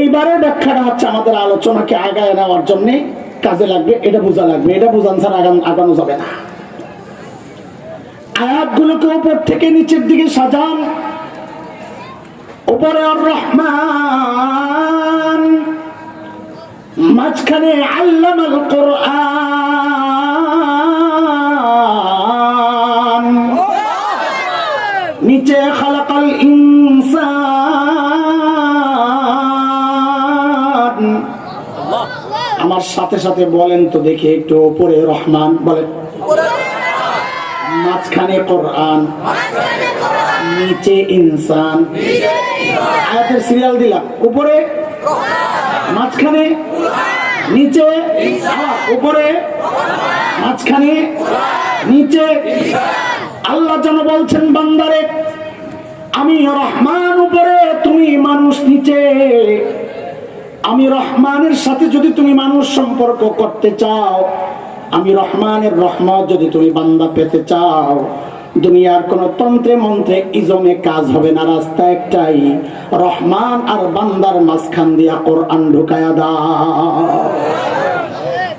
এইবারের ব্যাখ্যাটা হচ্ছে আমাদের আলোচনাকে আগায় নেওয়ার জন্য কাজে লাগবে, এটা বোঝা লাগবে, এটা বোঝান ছাড়া আগানো যাবে না। আয়াতগুলোকে উপর থেকে নিচের দিকে সাজান। উপরে রহমান। মাঝখানে আল্লামাল কোরআন। সাথে সাথে বলেন তো দেখি একটু উপরে রহমান বলেন। মাঝখানে কোরআন, নিচে ইনসান। আয়াতের সিরিয়াল দিলাম। উপরে, মাঝখানে, নিচে, উপরে, মাঝখানে, নিচে। আল্লাহ যেন বলছেন, বান্দারে, আমি রহমান উপরে, তুমি মানুষ নিচে। আমি রহমানের সাথে যদি তুমি মানুষ সম্পর্ক করতে চাও, আমি রহমানের রহমত যদি তুমি বান্দা পেতে চাও, দুনিয়ার কোন তন্ত্রে মন্ত্রে ইজমে কাজ হবে না, রাস্তা একটাই। রহমান আর বান্দার মাঝখান দিয়া কোরআন ঢুকায়া দাও।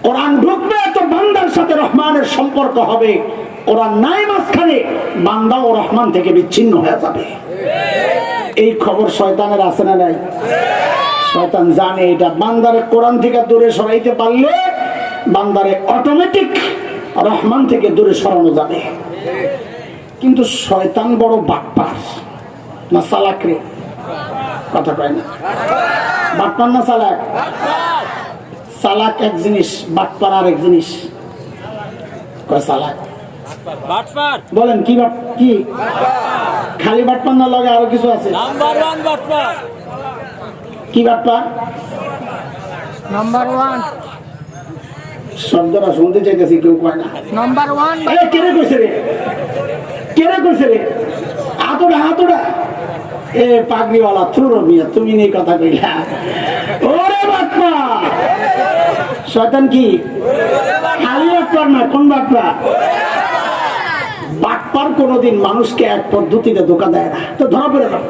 কোরআন ঢুকবে তো বান্দার সাথে রহমানের সম্পর্ক হবে। কোরআন নাই মাঝখানে বান্দা ও রহমান থেকে বিচ্ছিন্ন হয়ে যাবে। এই খবর শয়তানের আছে না নাই? শয়তান জানে এটা বান্দারে কোরআন থেকে দূরে সরাইতে পারলে বান্দারে অটোমেটিক রহমান থেকে দূরে সরানো যাবে। কিন্তু শয়তান বড় বাটপার। না সালাক রে? কথা কয় না। বাটপার না সালাক? সালাক এক জিনিস বাটপার আর এক জিনিস। কয় সালাক? বলেন কি বাট কি? খালি বাটপার না লগে আরও কিছু আছে? নাম্বার ওয়ান বাটপার। কি বাটপার নাম্বার ওয়ান শব্দটা শুনতে চাইতেছি কেউ কয় না। নাম্বার ওয়ান কেড়ে কইছে রে? কেড়ে কইছে রে? হাতুড়া হাতুড়া। এ পাগড়িওয়ালা থুর মিয়া তুমি নেই কথা কইলা। ওরে বাপ্পা শয়তান কি? খালি বাটপার না কোন বাটপা বাটপার কোনোদিন মানুষকে এক পদ্ধতিতে ধোকা দেয় না। তো ধরা পড়ে যাবে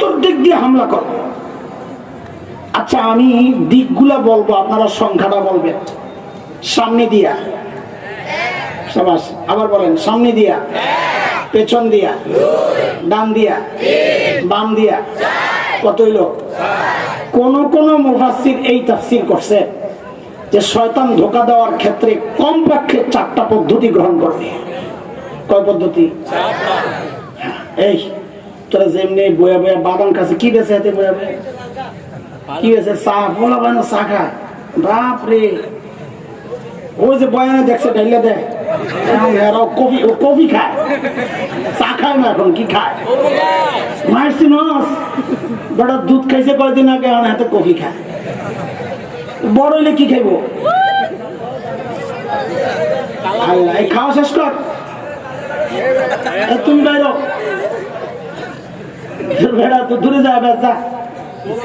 চতুর্দিক দিয়ে হামলা করব আচ্ছা আমি দিকগুলা বলব আপনারা সংখ্যাটা বলবেন। সামনে দিয়া। সবাস আবার বলেন সামনে দিয়া। পেছন দিয়া। ডান দিয়া। বাম দিয়া। কত হইল? কোন কোন মুফাসসির এই তাফসির করছে যে শয়তান ধোকা দেওয়ার ক্ষেত্রে কমপক্ষে চারটা পদ্ধতি গ্রহণ করবে। কয় পদ্ধতি? এই। তোরা যেমনি বয়া বয়া বাদাম কাছে কি বেছে হাতে বয়া বয়া কি হয়েছে চা, বলা হয় না, চা খায় বাপ রে ওই যে বয়ানে দেখছে এখন এরাও কফি খায়। চা খায় না এখন, কি খায়? মায়ের সিনস বেটা দুধ খাইছে কয়দিন আগে, এখন হাতে কফি খায়। বড় হইলে কি খাইবো? আল্লাহ খাওয়া শেষ কর। তুমি বাইরো। ভেড়া তো দূরে যায় বেচা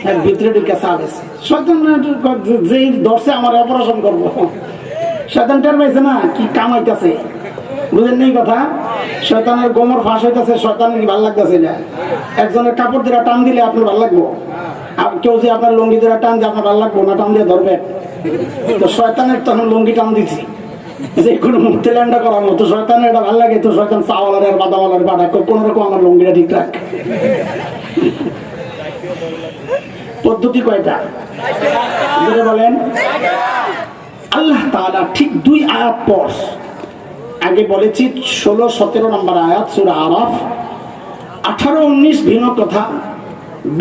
এর ভিতরে ঢুকে সাপ আছে শয়তান যে- যেই ধরছে, আমার অপারেশন করব। শয়তান টের পাইছে না, কি কামাইতেছে বুঝেন নেই কথা? শয়তানের গোমর ফাঁস হইতেছে, শয়তানের কি ভালো লাগতেছে না একজনের কাপড় দিয়ে টান দিলে আপনার ভালো লাগবো? কেউ যে আপনার লুঙ্গি দিয়ে টান দিয়ে আপনার ভালো লাগবো না? টান দিয়ে ধরবে। তো শয়তানের তখন লুঙ্গি টান দিছি। যে কোনো মুক্তি ল্যান্ডা করার মতো শয়তানের এটা ভালো লাগে তো, শয়তান চাওয়ালার আর বাদাওয়ালার বাটা কোন রকম আমার লুঙ্গিটা ঠিক রাখ। পদ্ধতি কয়টা? বলেন। আল্লাহ তাআলা ঠিক দুই আয়াত পর, আগে বলেছি ষোলো, সতেরো নম্বর আয়াত, সুরা আরাফ, আঠারো, উনিশ ভিন্ন কথা,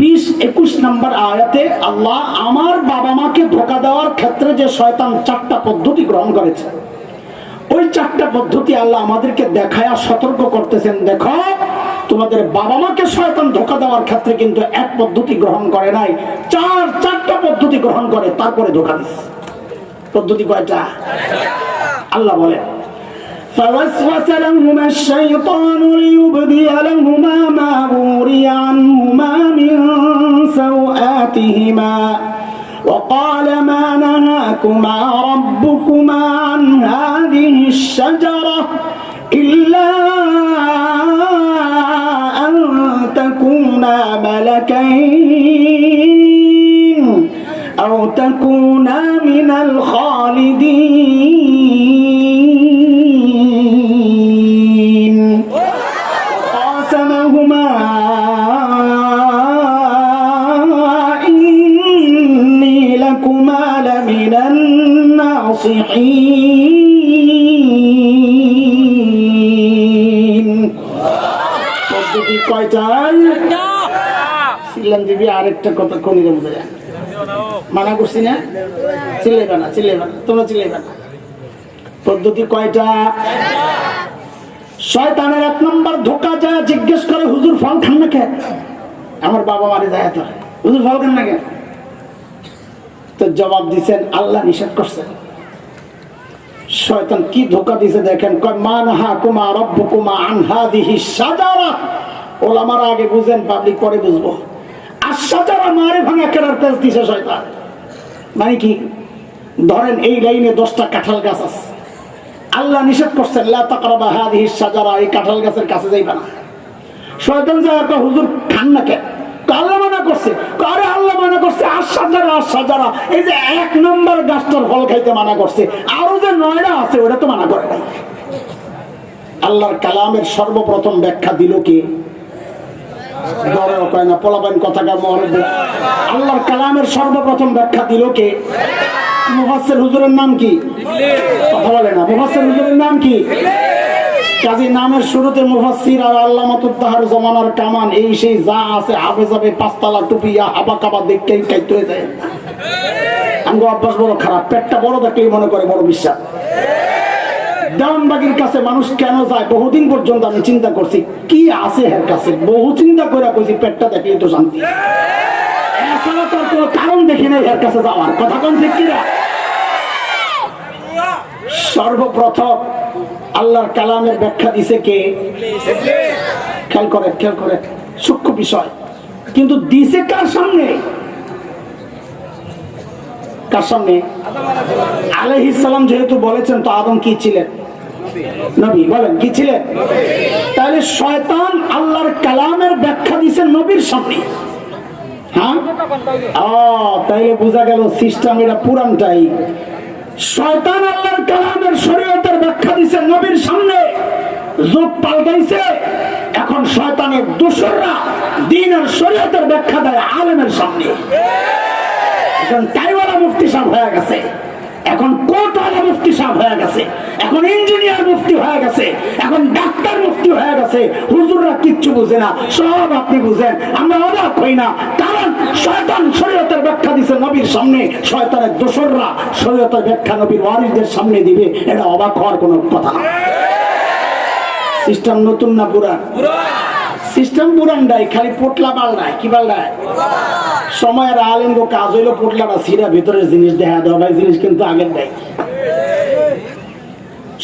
বিশ, একুশ নম্বর আয়াতে আল্লাহ আমার বাবা মাকে ধোকা দেওয়ার ক্ষেত্রে যে শয়তান চারটা পদ্ধতি গ্রহণ করেছে ওই চারটা পদ্ধতি আল্লাহ আমাদেরকে দেখায়া সতর্ক করতেছেন দেখো তোমাদের বাবা মাকে শয়তান ধোকা দেওয়ার ক্ষেত্রে কিন্তু এক পদ্ধতি গ্রহণ করে নাই চার চারটা পদ্ধতি গ্রহণ করে তারপরে ধোকা দিস পদ্ধতি কয়টা আল্লাহ বলেন فوسوس لهما الشيطان ليبدي لهما ما وري عنهما من سوآتهما وقال ما نهاكما ربكما عن هذه الشجرة إلا أن تكونا ملكين. পদ্ধতি এক নম্বর ধোকা যা জিজ্ঞেস করে হুজুর ফল খান না খেয়ে আমার বাবা মারে যায় তো হুজুর ফল খান না কে তো জবাব দিচ্ছেন আল্লাহ নিষেধ করছেন শয়তান কি ধোকা দিছে দেখেন? কয়, মান হা কুমা রব্ব কুমা আনহা দিহি সাজারা ওলামারা আগে বুঝেন, পাবলিক পরে বুঝব। আর সাজারা মারে ভাঙা কেনার পেজ দিছে শয়তান। মানে কি? ধরেন এই লাইনে দশটা কাঁঠাল গাছ আছে। আল্লাহ নিষেধ করছেন, লা তাকরাবা হাদিহি সাজারা এই কাঁঠাল গাছের কাছে যাইবা না। শয়তান একটা হুজুর, খান না কেন? করছে? আল্লাহ মানা করছে? এই যে এক নম্বর গাছটার ফল খাইতে মানা করছে। আরও যে আছে ওটা তো মানা করে নাই। আল্লাহর কালামের সর্বপ্রথম ব্যাখ্যা দিল কি? কয় কথাটা আল্লাহর কালামের সর্বপ্রথম ব্যাখ্যা দিল কে? মুফাসসির হুজুরের নাম কি? কথা বলে না। মুফাসসির হুজুরের নাম কি? কাজী নামের শুরুতে মুফাসসির আর আল্লামাতুত্তাহার জমানার কামান, এই সেই যা আছে হবে পাঁচতলা টুপিয়া হাবা কাবা দেখতেই কাইতে হয়ে যায়। আমগো অভ্যাস বড় খারাপ, পেটটা বড় দেখলেই মনে করে বড় বিশ্বাস। দেওয়ানবাগির কাছে মানুষ কেন যায়? বহুদিন পর্যন্ত আমি চিন্তা করছি, কি আছে এর কাছে? বহু চিন্তা করে কইছি, পেটটা দেখলেই তো শান্তি। এছাড়া তার কোনো কারণ দেখি নাই এর কাছে যাওয়ার। কথা কোন ঠিক সর্বপ্রথম আল্লাহর কালামের ব্যাখ্যা দিছে কে? খেয়াল করে খেয়াল করে। সূক্ষ্ম বিষয়। কিন্তু দিছে কার সামনে? কার সামনে? আলাইহিস সালাম যেহেতু বলেছেন, তো আদম কি ছিলেন? নবী। বলেন, কি ছিলেন? তাহলে শয়তান আল্লাহর কালামের ব্যাখ্যা দিছেন নবীর সামনে। হ্যাঁ? ও তাইলে বোঝা গেল সিস্টেম এটা পুরানটাই। শয়তান আল্লাহর কালামের শরীয়তের ব্যাখ্যা দিছে নবীর সামনে যুগ পাল্টাইছে। এখন শয়তানের দোসররা দিন আর শরীয়তের ব্যাখ্যা দেয় আলেমের সামনে। হয়ে গেছে। এখন ইঞ্জিনিয়ার মুফতি হয়ে গেছে। এখন ডাক্তার মুফতি হয়ে গেছে। হুজুররা কিচ্ছু বুঝে না। সব আপনি বুঝেন। আমরা অবাক হই না। শয়তান শরীয়তের ব্যাখ্যা দিছে নবীর সামনে, শয়তানের দোসররা শরীয়তের ব্যাখ্যা নবীর ওয়ারিসদের সামনে দিবে, এটা অবাক হওয়ার কোনো কথা না। সিস্টেম নতুন না পুরান? সিস্টেম পুরানটাই খালি পোটলা পাল্টায় কি পাল্টায় সময়ের আলেম কাজ হইল পোটলাটা সিরা ভিতরের জিনিস দেখা দেওয়া জিনিস কিন্তু আগের দেয়।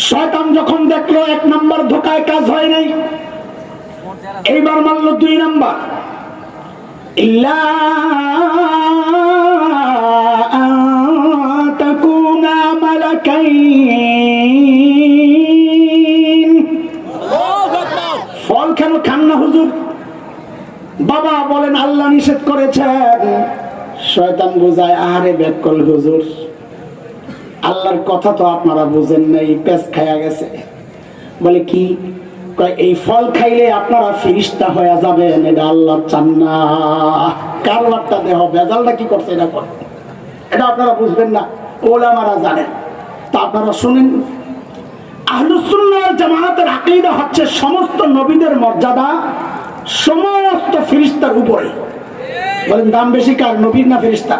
শয়তান যখন দেখল এক নাম্বার ধোকায় কাজ হয় নাই, এইবার মানলো দুই নাম্বার। ইল্লা আন তাকুনা মালাকাইন ফল কেন খান না হুজুর? বাবা বলেন, আল্লাহ নিষেধ করেছেন। শয়তান বোঝায়, আহারে ব্যাকল হুজুর। আল্লাহর কথা তো আপনারা বুঝেন নাই পেস খায়া গেছে। বলে কি? এই ফল খাইলে আপনারা ফিরিস্তা হয়ে যাবেন, এটা আল্লাহ চান না কারবারটা দেহ? বেজালটা কি করছে এটা কর এটা আপনারা বুঝবেন না, ওলামারা জানেন। তা আপনারা শুনেন আহলুসুন্নাহ জামায়াতের আকীদা হচ্ছে সমস্ত নবীদের মর্যাদা সমস্ত ফিরিস্তার উপরে। বলেন, দাম বেশি কার, নবীর না ফিরিস্তা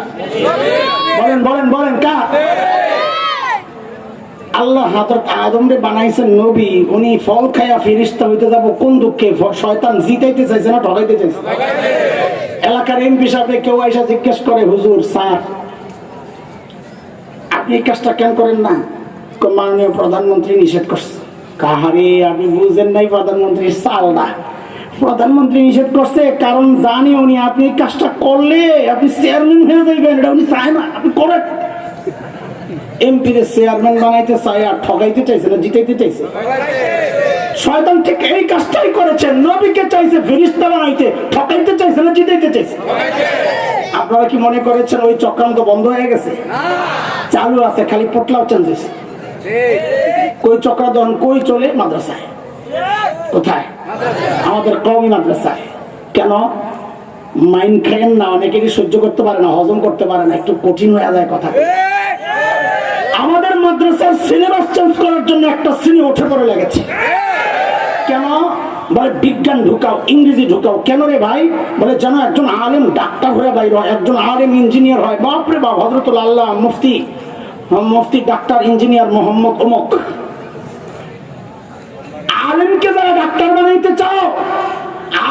বলেন বলেন বলেন, কার? আল্লাহ হাতত আদমরে বানাইছেন নবী, উনি ফল খায়া ফিরিস্তা হইতে যাব, কোন দুঃখে? শয়তান জিতাইতে চাইছে না, ঠকাইতে চাইছে? এলাকার এমপি সাহেব কেউ আইসা জিজ্ঞেস করে, হুজুর, স্যার, আপনি এই কাজটা কেন করেন না? মাননীয় প্রধানমন্ত্রী নিষেধ করছে। কাহারে আপনি বুঝেন নাই প্রধানমন্ত্রীর চালটা প্রধানমন্ত্রী নিষেধ করছে, কারণ জানি উনি, আপনি এই কাজটা করলে আপনি চেয়ারম্যান হয়ে যাইবেন, এটা উনি চায় না, আপনি করেন। এমপি রে চেয়ারম্যান বানাইতে চায় আর ঠগাইতে চাইছে না, জিতাইতে চাইছে। শয়তান ঠিক এই কাজটাই করেছে, নবীকে চাইছে ফেরিস্তা বানাইতে ঠকাইতে চাইছে না, জিতাইতে চাইছে। আপনারা কি মনে করেছেন ওই চক্রান্ত বন্ধ হয়ে গেছে? চালু আছে, খালি পোটলাও চেঞ্জ হয়েছে কই চক্রান্ত কই চলে? মাদ্রাসায়। কোথায়? আমাদের কমই মাদ্রাসায়। কেন? মাইন্ড খাইন না, অনেকেরই সহ্য করতে পারে না, হজম করতে পারে না, একটু কঠিন হয়ে যায় কথা। মাদ্রাসার সিলেবাস চেঞ্জ করার জন্য একটা শ্রেণি উঠে পড়ে লেগেছে। কেন? বলে, বিজ্ঞান ঢুকাও, ইংরেজি ঢুকাও। কেন রে ভাই? বলে যেন একজন আলেম ডাক্তার হয়ে বাইর হয়, একজন আলেম ইঞ্জিনিয়ার হয়। বাপরে বাপ হজরতুল আল্লাহ মুফতি মুফতি ডাক্তার ইঞ্জিনিয়ার মোহাম্মদ অমুক আলেমকে যারা ডাক্তার বানাইতে চাও,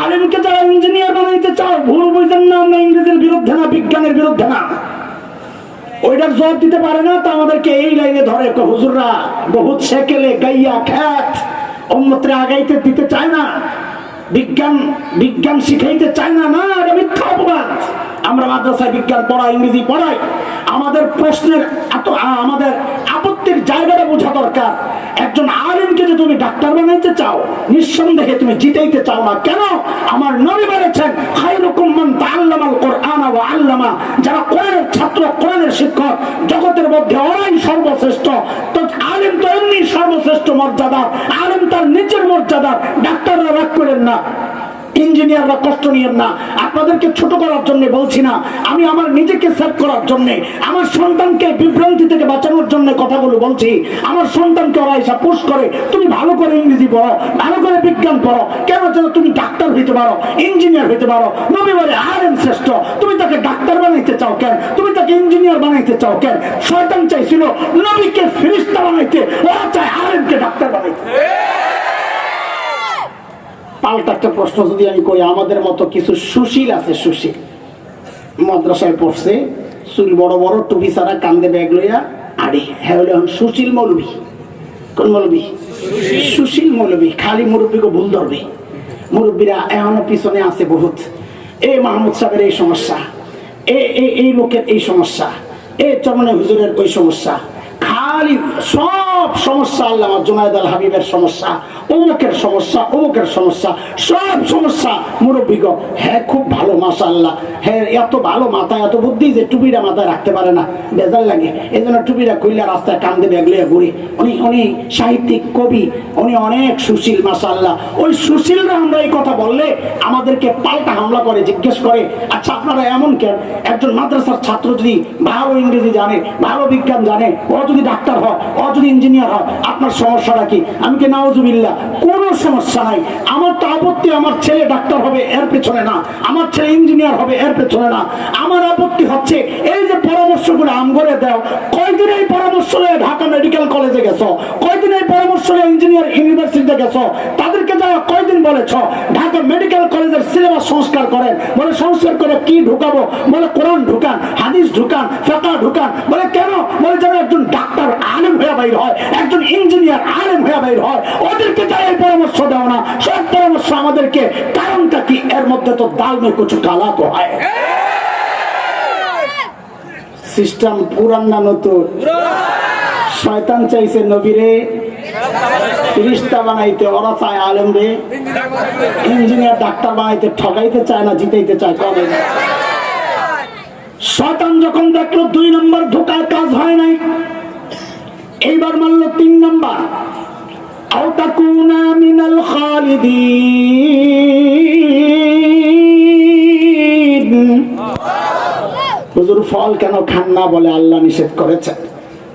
আলেমকে যারা ইঞ্জিনিয়ার বানাইতে চাও, ভুল বুঝেন না আমরা ইংরেজির বিরুদ্ধে না, বিজ্ঞানের বিরুদ্ধে না। ওইটার জবাব দিতে পারে না, তো আমাদেরকে এই লাইনে ধরে হুজুররা বহুত সেকেলে গাইয়া খ্যাত অন্যত্রে আগাইতে দিতে চায় না, বিজ্ঞান বিজ্ঞান শিখাইতে চায় না না, এটা মিথ্যা অপবাদ। আমরা মাদ্রাসায় বিজ্ঞান পড়াই, ইংরেজি পড়াই, আমাদের প্রশ্নের এত আমাদের জায়গাটা বোঝা দরকার। একজন আলিমকে যদি তুমি ডাক্তার বানাইতে চাও, নিঃসন্দেহে তুমি জিতাইতে চাও না। কেন? আমার নবী বলেছেন, খায়রুকুম মান তাআল্লামাল কোরআন ওয়া আল্লামা। যারা কোরআনের ছাত্র, কোরআনের শিক্ষক, জগতের মধ্যে ওরাই সর্বশ্রেষ্ঠ, তো আলেম তো এমনি সর্বশ্রেষ্ঠ মর্যাদা। আলেম তার নিজের মর্যাদা। ডাক্তাররা রাগ করেন না। ইঞ্জিনিয়াররা কষ্ট নিয়েন না। আপনাদেরকে ছোট করার জন্য বলছি না। আমি আমার নিজেকে সেভ করার জন্য, আমার সন্তানকে বিভ্রান্তি থেকে বাঁচানোর জন্য কথাগুলো বলছি। আমার সন্তানকে ওরা এসে পুশ করে, তুমি ভালো করে ইংরেজি পড়ো, ভালো করে বিজ্ঞান পড়ো। কেন যেন তুমি ডাক্তার হইতে পারো ইঞ্জিনিয়ার হইতে পারো? নবী বলে আর এম শ্রেষ্ঠ। তুমি তাকে ডাক্তার বানাইতে চাও কেন? তুমি তাকে ইঞ্জিনিয়ার বানাইতে চাও কেন? শয়তান চাইছিল নবীকে ফিরিস্তা বানাইতে, ওরা চায় আর এমকে ডাক্তার বানাইতে। পাল্টা একটা প্রশ্ন যদি আমি করি আমাদের মতো কিছু সুশীল আছে সুশীল। মাদ্রাসায় পড়ছে চুল বড় বড় টুপি ছাড়া কান্দে ব্যাগ লইয়া আরে হ্যাঁ হলো এখন সুশীল মৌলবী। কোন মৌলবী? সুশীল। মৌলবী। খালি মুরব্বীকে ভুল ধরবে। মুরব্বীরা এখনও পিছনে আছে বহুত। এ মাহমুদ সাহেবের এই সমস্যা। এ এই লোকের এই সমস্যা। এ চরমনে হুজুরের ওই সমস্যা। খালি সব সমস্যা আল্লাহ জুনায়দ আল হাবিবের সমস্যা অমুকের সমস্যা অমুকের সমস্যা, সব সমস্যা। মুরব্বীগ হ্যাঁ খুব ভালো মাসা আল্লাহ হ্যাঁ এত ভালো মাথায়, এত বুদ্ধি যে টুপিটা মাথায় রাখতে পারে না। বেজার লাগে। এই জন্য টুপিটা খুললে রাস্তায় কান্দে ব্যাগলে ঘুরি। উনি উনি সাহিত্যিক, কবি। উনি অনেক সুশীল মাসা আল্লাহ ওই সুশীলরা আমরা এই কথা বললে আমাদেরকে পাল্টা হামলা করে, জিজ্ঞেস করে আচ্ছা আপনারা এমন কেন? একজন মাদ্রাসার ছাত্র যদি ভালো ইংরেজি জানে, ভালো বিজ্ঞান জানে, ও যদি ডাক্তার হয়, ও যদি হয়। আপনার সমস্যাটা কি? আমি কি নাওজুবিল্লাহ কোনো সমস্যা নাই। আমার তো আপত্তি, আমার ছেলে ডাক্তার হবে, এর পেছনে না। আমার ছেলে ইঞ্জিনিয়ার হবে, এর পেছনে না। আমার আপত্তি হচ্ছে, এই যে পরামর্শগুলো আম করে দাও, কয়দিন এই পরামর্শ নিয়ে ঢাকা মেডিকেল কলেজে গেছো? কয়দিন এই পরামর্শ নিয়ে ইঞ্জিনিয়ার ইউনিভার্সিটিতে গেছো? তাদেরকে যারা কয়দিন বলেছ? ঢাকা মেডিকেল কলেজের সিলেবাস সংস্কার করেন। বলে সংস্কার করে কি ঢুকাবো? বলে কোরআন ঢুকান, হাদিস ঢুকান ফেকা ঢুকান। বলে কেন? বলে যেন একজন ডাক্তার আলেম হয়ে বাইর হয়। একজন ইঞ্জিনিয়ার আলেম হয়ে বাইর হয়। ওদেরকে যারা এই পরামর্শ দেও না। সব পরামর্শ আমাদেরকে, কারণটা কি? এর মধ্যে তো দাল মে কিছু কালা তো হয়। সিস্টেম পুরান না নতুন? শয়তান চাইছে নবীরে ফিরিস্তা শয়তান যখন দেখল দুই নম্বর ঢোকার কাজ হয় নাই এইবার মানলো তিন নম্বর। আও তাকুনা মিনাল খালিদিন। হুজুর ফল কেন খান না বলে আল্লাহ নিষেধ করেছেন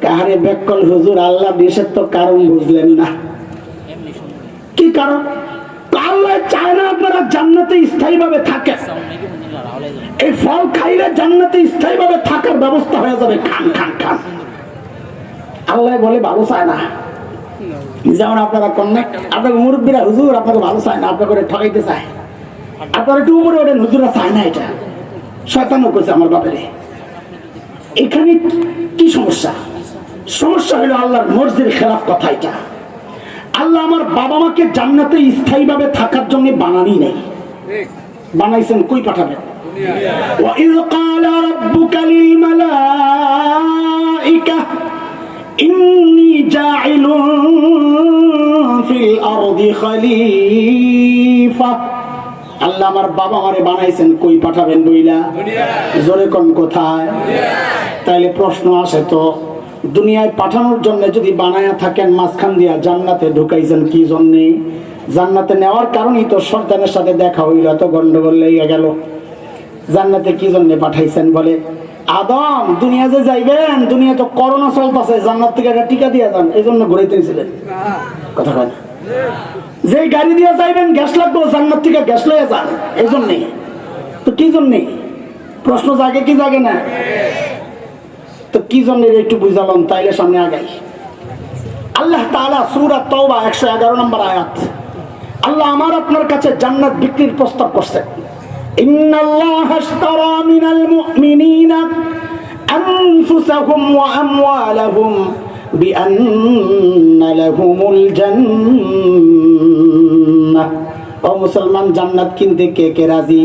কাহারে বেকল হুজুর, আল্লাহ নিষেধ তো কারণ বুঝলেন না। কি কারণ? আল্লাহ চায় না আপনারা জান্নাতে স্থায়ী ভাবে থাকেন। এই ফল খাইলে জান্নাতে স্থায়ী ভাবে থাকার ব্যবস্থা হয়ে যাবে। খান খান খান। আল্লাহ বলে ভালো চায় না যেমন আপনারা কন্যা আপনাকে মুরব্বীরা হুজুর আপনাকে ভালো চায় না আপনাকে ওটা ঠকাইতে চায় আপনারা একটু উপরে ওঠেন হুজুরা চায় না এটা শয়তানও করছে আমার বাপেরে এখানে কি সমস্যা সমস্যা হলো আল্লাহর মর্জির খেলাফ কথা এটা আল্লাহ আমার বাবা মাকে জান্নাতে স্থায়ীভাবে থাকার জন্য বানানি নেই বানাইছেন কই পাঠাবেন وإذ قال ربك للملائكة ইন্নি ফিল আরদি খলিফা। আল্লাহ আমার বাবা আমারে বানাইছেন, কই পাঠাবেন বইলা? জোরে কোন কোথায়? তাইলে প্রশ্ন আসে তো, দুনিয়ায় পাঠানোর জন্য যদি বানায়া থাকেন, মাঝখান দিয়া জান্নাতে ঢুকাইছেন কি জন্যে? জান্নাতে নেওয়ার কারণেই তো সর্দানের সাথে দেখা হইল তো গন্ডগোল লেগে গেল। জান্নাতে কি জন্য পাঠাইছেন বলে? আদম, দুনিয়া যে যাইবেন দুনিয়া তো করোনা চলতেছে, জান্নাত থেকে একটা টিকা দিয়ে যান এই জন্য ঘুরাইতেছিলেন কথা কয়? যে গাড়ি দিয়ে যাইবেন, গ্যাস লাগবে, জান্নাত থেকে গ্যাস লয়ে যান এই জন্যে তো কি জন্যে প্রশ্ন জাগে কি জাগে না? তো কি জন্য একটু বুঝালাম, তাইলে সামনে আগাই। আল্লাহ তাআলা সূরা তওবা 111 নম্বর আয়াত। আল্লাহ আমার আপনার কাছে জান্নাত বিক্রির প্রস্তাব করছেন। আশতারা মিনাল মুমিনিনা আনফুসাহুম ওয়া আমওয়ালাহুম বিআন্না লাহুমুল জান্নাহ। ও মুসলমান, জান্নাত কিনতে কে কে রাজি?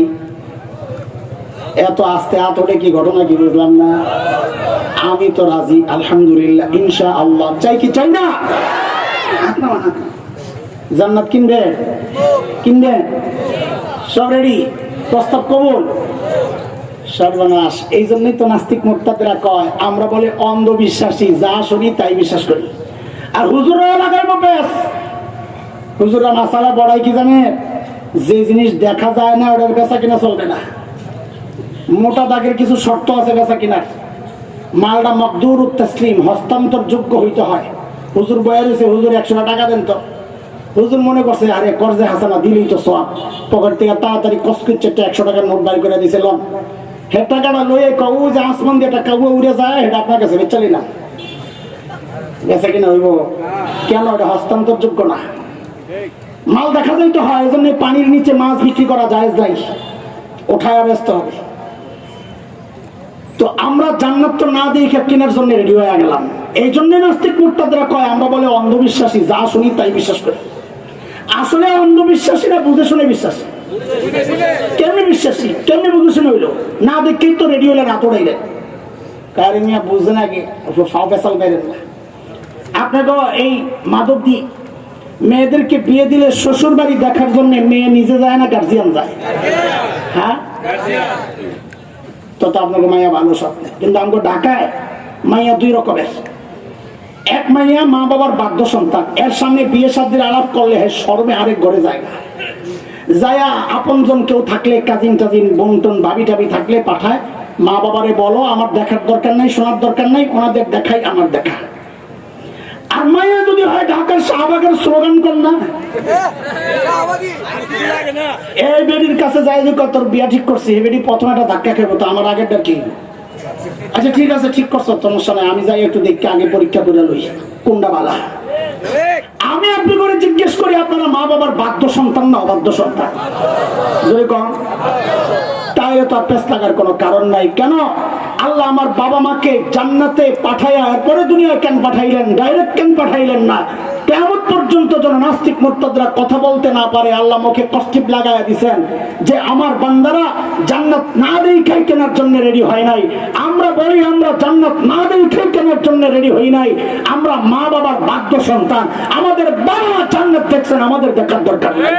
এত আস্তে আতরে কি ঘটনা কি বুঝলাম না? আমি তো রাজি, আলহামদুলিল্লাহ ইনশা আল্লাহ চাই কি চাই না। জান্নাত কিনবে? কিনবে? সব রেডি? প্রস্তাব কবুল? সর্বনাশ। এই জন্যই তো নাস্তিক মোর্তাদেরা কয়, আমরা বলে অন্ধবিশ্বাসী, যা শুনি তাই বিশ্বাস করি। আর হুজুরা লাগাইবো বেশ হুজুরা মাসালা বড়াই কি জানে? যে জিনিস দেখা যায় না, ওটার বেচা কিনা চলবে না। মোটা দাগের কিছু শর্ত আছে বেচা কিনার। মালটা মকদুর তসলিম হস্তান্তর যোগ্য হইতে হয়। হুজুর বয়া রয়েছে হুজুর একশো টাকা দেন তো। হুজুর মনে করছে, আরে, কর্জে হাসানা, দিলেই তো সব পকেট থেকে তাড়াতাড়ি কসকু চেটে একশো টাকার নোট বাড়ি করে দিছে, লন। হে টাকাটা লয়ে কউ যে আসমান দিয়ে একটা কাউ উড়ে যায়, এটা আপনার কাছে বেচালি না কিনা হইব? কেন এটা হস্তান্তর যোগ্য না? মাল দেখা হয় এই জন্য পানির নিচে মাছ বিক্রি করা যায় যাই ওঠায় ব্যস্ত হবে। তো আমরা জান্নাত তো না দেখে কেনার জন্য রেডি হয়ে গেলাম। এই জন্য নাস্তিক কয়, আমরা বলে অন্ধবিশ্বাসী, যা শুনি তাই বিশ্বাস করি। আসলে অন্ধবিশ্বাসীরা বুঝে শুনে বিশ্বাসী। কেমনি বিশ্বাসী? কেমনি বুঝে শুনে হইল? না দেখেই তো রেডি হলে রাত উড়াইলেন কারি মিয়া বুঝে নাকি ফাও পেশাল না আপনাকে এই মাদক দি মেয়েদেরকে বিয়ে দিলে শ্বশুর বাড়ি দেখার জন্য মেয়ে নিজে যায় না গার্জিয়ান যায়? হ্যাঁ? তো আপনাকে মাইয়া ভালো স্বপ্নে কিন্তু আমাকে ঢাকায় মাইয়া দুই রকমের। এক মাইয়া মা বাবার বাধ্য সন্তান। এর সামনে বিয়ে শাদির আলাপ করলে হে শর্মে আরেক ঘরে যায় যায়া আপনজন কেউ থাকলে, কাজিন টাজিন বন্টন ভাবি টাবি থাকলে পাঠায়, মা বাবারে বলো, আমার দেখার দরকার নাই, শোনার দরকার নাই, ওনাদের দেখাই আমার দেখা। আর মাইয়া যদি হয় ঢাকার শাহবাগের স্লোগান কর না। এই বেডির কাছে যাই যে তোর বিয়া ঠিক করছি, এই বেডি প্রথম একটা ধাক্কা খেবো তো আমার আগেরটা কি? আচ্ছা ঠিক আছে, ঠিক করছ, সমস্যা নাই। আমি যাই একটু দেখতে আগে পরীক্ষা করে লই। কোনটা বালা আমি আপনি করে জিজ্ঞেস করি, আপনারা মা বাবার বাধ্য সন্তান না অবাধ্য সন্তান? যদি কন? তাহলে তো পেস লাগার কোনো কারণ নাই। কেন? আল্লাহ আমার বাবা মাকে জান্নাতে পাঠাইয়া এরপরে দুনিয়া কেন পাঠাইলেন? ডাইরেক্ট কেন পাঠাইলেন না? কেমন পর্যন্ত যেন নাস্তিক মোর্তাদরা কথা বলতে না পারে, আল্লাহ মুখে কষ্টিপ লাগাইয়া দিছেন যে আমার বান্দারা জান্নাত না দেখাই কেনার জন্য রেডি হয় নাই। আমরা বলি, আমরা জান্নাত না দেখাই কেনার জন্য রেডি হই নাই। আমরা মা বাবার বাধ্য সন্তান। আমাদের বাবা জান্নাত দেখছেন, আমাদের দেখার দরকার নেই।